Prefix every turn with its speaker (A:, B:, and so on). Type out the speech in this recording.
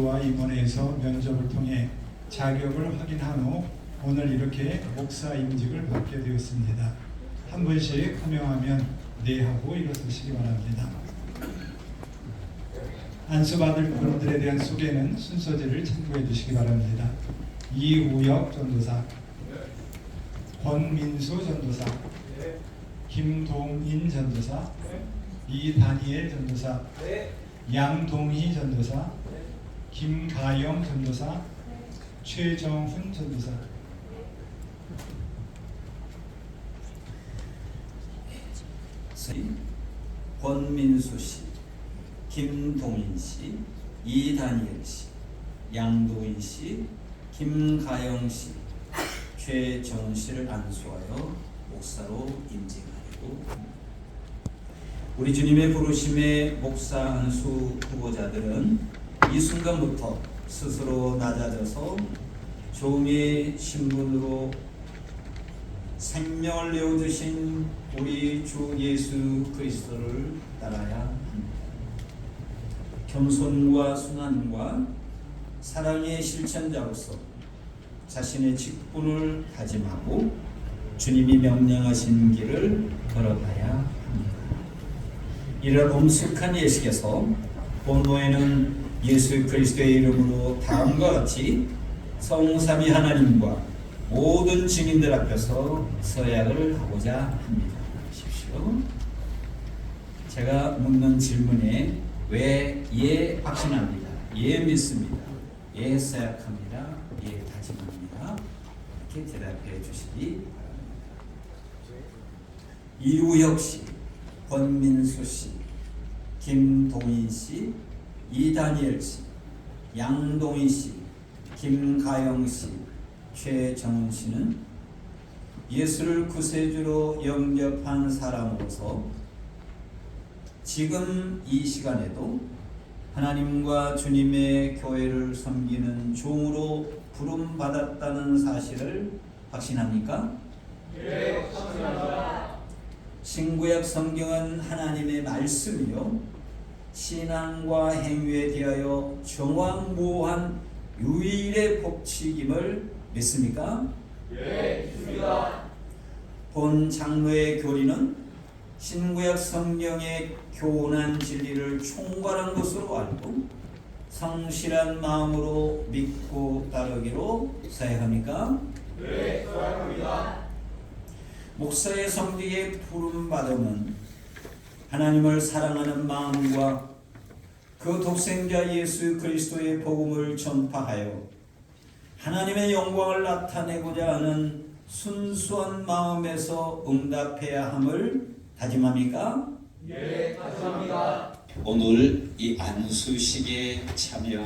A: 전도와 임원회에서 면접을 통해 자격을 확인한 후 오늘 이렇게 목사 임직을 받게 되었습니다. 한 분씩 하명하면 네 하고 일어서시기 바랍니다. 안수받을 분들에 대한 소개는 순서대를 참고해 주시기 바랍니다. 이우혁 전도사, 권민수 전도사, 김동인 전도사, 이다니엘 전도사, 양동희 전도사, 김가영 전도사, 최정훈 전도사.
B: 씨, 권민수 씨, 김동인 씨, 이다니엘 씨, 양도인 씨, 김가영 씨, 최정은 씨를 안수하여 목사로 임직하려고 합니다. 우리 주님의 부르심에 목사 안수 후보자들은 이 순간부터 스스로 낮아져서 종의 신분으로 생명을 내어주신 우리 주 예수 그리스도를 따라야 합니다. 겸손과 순환과 사랑의 실천자로서 자신의 직분을 다짐하고 주님이 명령하신 길을 걸어가야 합니다. 이런 엄숙한 예식에서 본노에는 예수 그리스도의 이름으로 다음과 같이 성삼위 하나님과 모든 증인들 앞에서 서약을 하고자 합니다. 보십시오. 제가 묻는 질문에 왜 예 확신합니다. 예 믿습니다. 예 서약합니다. 예 다짐합니다. 이렇게 대답해 주시기 바랍니다. 이우혁 씨, 권민수 씨, 김동인 씨, 이다니엘 씨, 양동희 씨, 김가영 씨, 최정은 씨는 예수를 구세주로 영접한 사람으로서 지금 이 시간에도 하나님과 주님의 교회를 섬기는 종으로 부름 받았다는 사실을 확신합니까? 신구약 성경은 하나님의 말씀이요 신앙과 행위에 대하여 정황모호한 유일의 법칙임을 믿습니까?
C: 예, 믿습니다.
B: 본 장로의 교리는 신구약 성경의 교훈한 진리를 총괄한 것으로 알고 성실한 마음으로 믿고 따르기로 사역합니까?
C: 네, 사랑합니다.
B: 목사의 성직에 부름받음은 하나님을 사랑하는 마음과 그 독생자 예수 그리스도의 복음을 전파하여 하나님의 영광을 나타내고자 하는 순수한 마음에서 응답해야 함을 다짐합니까?
C: 예, 다짐합니다.
B: 오늘 이 안수식에 참여